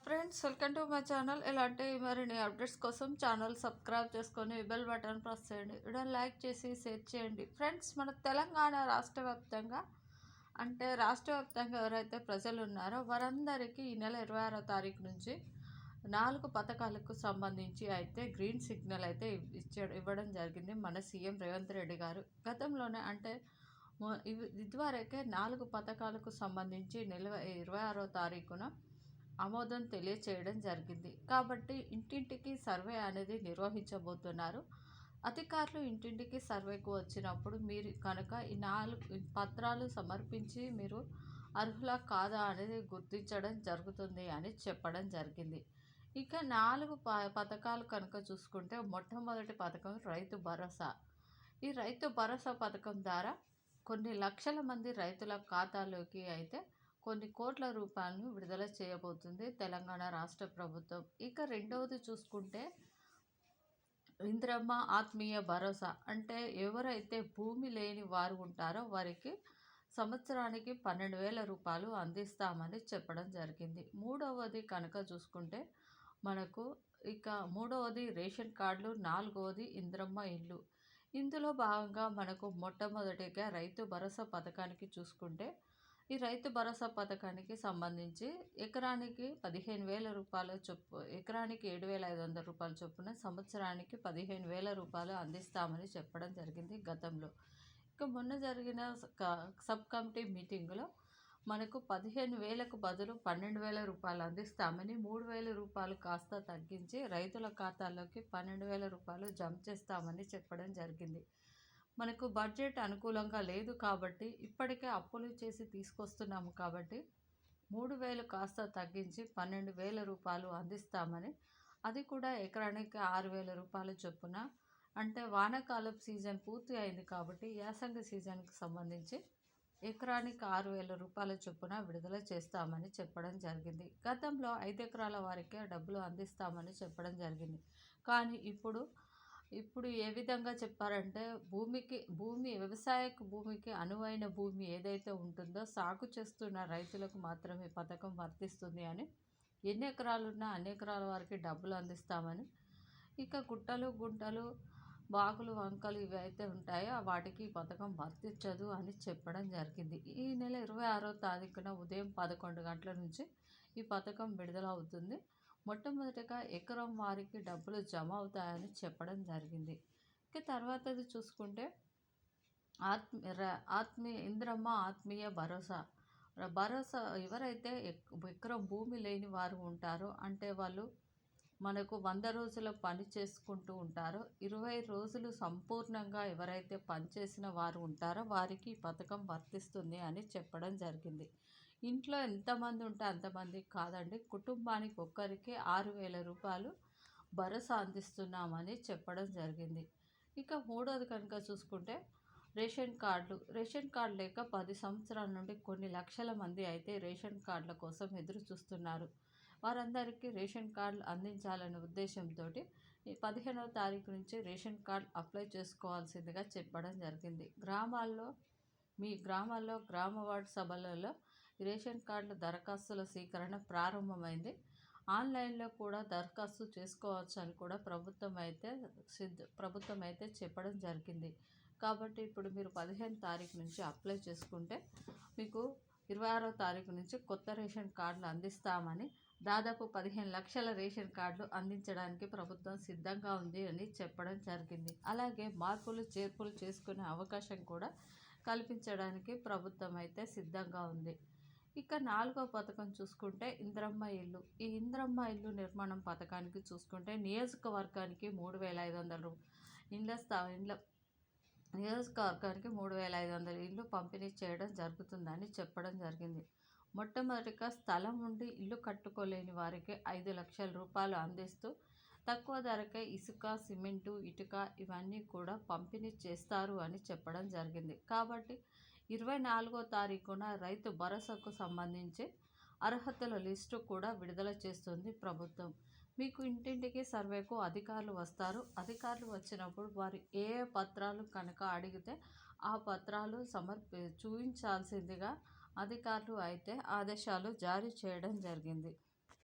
Friends welcome to my channel ఇలాంటి మరిన్ని updates కోసం ఛానల్ సబ్స్క్రైబ్ చేసుకొని బెల్ బటన్ ప్రెస్ చేయండి. వీడియో లైక్ చేసి షేర్ చేయండి. ఫ్రెండ్స్ మన తెలంగాణ రాష్ట్ర వ్యాప్తంగా అంటే రాష్ట్ర వ్యాప్తంగా ఎవరైతే ప్రజలు ఉన్నారో వారందరికీ ఈ నెల ఇరవై ఆరో తారీఖు నుంచి నాలుగు పథకాలకు సంబంధించి అయితే గ్రీన్ సిగ్నల్ అయితే ఇచ్చే ఇవ్వడం జరిగింది మన సీఎం రేవంత్ రెడ్డి గారు. గతంలోనే అంటే ఇదివరకే నాలుగు పథకాలకు సంబంధించి నెల ఇరవై ఆరో తారీఖున ఆమోదం తెలియచేయడం జరిగింది. కాబట్టి ఇంటింటికి సర్వే అనేది నిర్వహించబోతున్నారు. అధికారులు ఇంటింటికి సర్వేకు వచ్చినప్పుడు మీరు కనుక ఈ నాలుగు పత్రాలు సమర్పించి మీరు అర్హుల కాదా అనేది గుర్తించడం జరుగుతుంది అని చెప్పడం జరిగింది. ఇక నాలుగు ప పథకాలు కనుక చూసుకుంటే మొట్టమొదటి పథకం రైతు భరోసా. ఈ రైతు భరోసా పథకం ద్వారా కొన్ని లక్షల మంది రైతుల ఖాతాలోకి అయితే కొన్ని కోట్ల రూపాయలను విడుదల చేయబోతుంది తెలంగాణ రాష్ట్ర ప్రభుత్వం. ఇక రెండవది చూసుకుంటే ఇంద్రమ్మ ఆత్మీయ భరోసా. అంటే ఎవరైతే భూమి లేని వారు ఉంటారో వారికి సంవత్సరానికి పన్నెండు వేల రూపాయలు అందిస్తామని చెప్పడం జరిగింది. మూడవది కనుక చూసుకుంటే మనకు ఇక మూడవది రేషన్ కార్డులు నాలుగవది ఇంద్రమ్మ ఇల్లు. ఇందులో భాగంగా మనకు మొట్టమొదటిగా రైతు భరోసా పథకానికి చూసుకుంటే ఈ రైతు భరోసా పథకానికి సంబంధించి ఎకరానికి పదిహేను వేల రూపాయల చొప్పు ఎకరానికి ఏడు వేల ఐదు వందల రూపాయల చొప్పున సంవత్సరానికి పదిహేను వేల రూపాయలు అందిస్తామని చెప్పడం జరిగింది గతంలో. ఇక మొన్న జరిగిన సబ్ కమిటీ మీటింగులో మనకు పదిహేను వేలకు బదులు పన్నెండు వేల రూపాయలు అందిస్తామని మూడు వేల రూపాయలు కాస్త తగ్గించి రైతుల ఖాతాల్లోకి పన్నెండు వేల రూపాయలు జమ చేస్తామని చెప్పడం జరిగింది. మనకు బడ్జెట్ అనుకూలంగా లేదు కాబట్టి ఇప్పటికే అప్పులు చేసి తీసుకొస్తున్నాము కాబట్టి మూడు వేలు కాస్త తగ్గించి పన్నెండు వేల రూపాయలు అందిస్తామని అది కూడా ఎకరానికి ఆరు వేల రూపాయలు చొప్పున. అంటే వానాకాలం సీజన్ పూర్తి అయింది కాబట్టి యాసంగి సీజన్కి సంబంధించి ఎకరానికి ఆరు వేల రూపాయల చొప్పున విడుదల చేస్తామని చెప్పడం జరిగింది. గతంలో ఐదు ఎకరాల వారికే డబ్బులు అందిస్తామని చెప్పడం జరిగింది. కానీ ఇప్పుడు ఇప్పుడు ఏ విధంగా చెప్పారంటే భూమికి భూమి వ్యవసాయకు భూమికి అనువైన భూమి ఏదైతే ఉంటుందో సాగు చేస్తున్న రైతులకు మాత్రమే పథకం వర్తిస్తుంది అని. ఎన్ని ఎకరాలున్నా అన్ని ఎకరాల వారికి డబ్బులు అందిస్తామని. ఇక గుట్టలు గుంటలు బాగులు వంకలు ఇవి అయితే ఉంటాయో వాటికి ఈ పథకం వర్తించదు అని చెప్పడం జరిగింది. ఈ నెల ఇరవై ఆరో తారీఖున ఉదయం పదకొండు గంటల నుంచి ఈ పథకం విడుదల అవుతుంది మొట్టమొదటిగా ఎకరం వారికి డబ్బులు జమ అవుతాయని చెప్పడం జరిగింది. ఇక తర్వాతది చూసుకుంటే ఆత్మీయ ఆత్మీయ ఇంద్రమ్మ ఆత్మీయ భరోసా. భరోసా ఎవరైతే ఎకరం భూమి లేని వారు ఉంటారో అంటే వాళ్ళు మనకు వంద రోజుల పని చేసుకుంటూ ఉంటారో ఇరవై రోజులు సంపూర్ణంగా ఎవరైతే పనిచేసిన వారు ఉంటారో వారికి ఈ పథకం వర్తిస్తుంది అని చెప్పడం జరిగింది. ఇంట్లో ఎంతమంది ఉంటే అంతమంది కాదండి. కుటుంబానికి ఒక్కరికి ఆరు వేల రూపాయలు భరోసా అందిస్తున్నామని చెప్పడం జరిగింది. ఇక మూడోది కనుక చూసుకుంటే రేషన్ కార్డులు రేషన్ కార్డు లేక పది సంవత్సరాల నుండి కొన్ని లక్షల మంది అయితే రేషన్ కార్డుల కోసం ఎదురు చూస్తున్నారు. వారందరికీ రేషన్ కార్డులు అందించాలనే ఉద్దేశంతో పదిహేనవ తారీఖు నుంచి రేషన్ కార్డు అప్లై చేసుకోవాల్సిందిగా చెప్పడం జరిగింది. గ్రామాల్లో మీ గ్రామాల్లో గ్రామ వార్డు సభలలో రేషన్ కార్డుల దరఖాస్తుల స్వీకరణ ప్రారంభమైంది. ఆన్లైన్లో కూడా దరఖాస్తు చేసుకోవచ్చు అని కూడా ప్రభుత్వం అయితే సిద్ధ ప్రభుత్వం అయితే చెప్పడం జరిగింది. కాబట్టి ఇప్పుడు మీరు పదిహేను తారీఖు నుంచి అప్లై చేసుకుంటే మీకు ఇరవై ఆరో తారీఖు నుంచి కొత్త రేషన్ కార్డులు అందిస్తామని దాదాపు పదిహేను లక్షల రేషన్ కార్డులు అందించడానికి ప్రభుత్వం సిద్ధంగా ఉంది అని చెప్పడం జరిగింది. అలాగే మార్పులు చేర్పులు చేసుకునే అవకాశం కూడా కల్పించడానికి ప్రభుత్వం అయితే సిద్ధంగా ఉంది. ఇక నాలుగో పథకం చూసుకుంటే ఇంద్రమ్మ ఇల్లు. ఈ ఇంద్రమ్మ ఇల్లు నిర్మాణం పథకానికి చూసుకుంటే నియోజకవర్గానికి మూడు వేల ఐదు వందలు ఇండ్ల స్థా ఇండ్ల నియోజకవర్గానికి మూడు వేల ఐదు వందల ఇల్లు పంపిణీ చేయడం జరుగుతుందని చెప్పడం జరిగింది. మొట్టమొదటిగా స్థలం ఉండి ఇల్లు కట్టుకోలేని వారికి ఐదు లక్షల రూపాయలు అందిస్తూ తక్కువ ధరకే ఇసుక సిమెంటు ఇటుక ఇవన్నీ కూడా పంపిణీ చేస్తారు అని చెప్పడం జరిగింది. కాబట్టి ఇరవై నాలుగో తారీఖున రైతు భరోసాకు సంబంధించి అర్హతల లిస్టు కూడా విడుదల చేస్తుంది ప్రభుత్వం. మీకు ఇంటింటికి సర్వేకు అధికారులు వస్తారు. అధికారులు వచ్చినప్పుడు వారు ఏ పత్రాలు కనుక అడిగితే ఆ పత్రాలు సమర్పి చూపించాల్సిందిగా అధికారులు అయితే ఆదేశాలు జారీ చేయడం జరిగింది.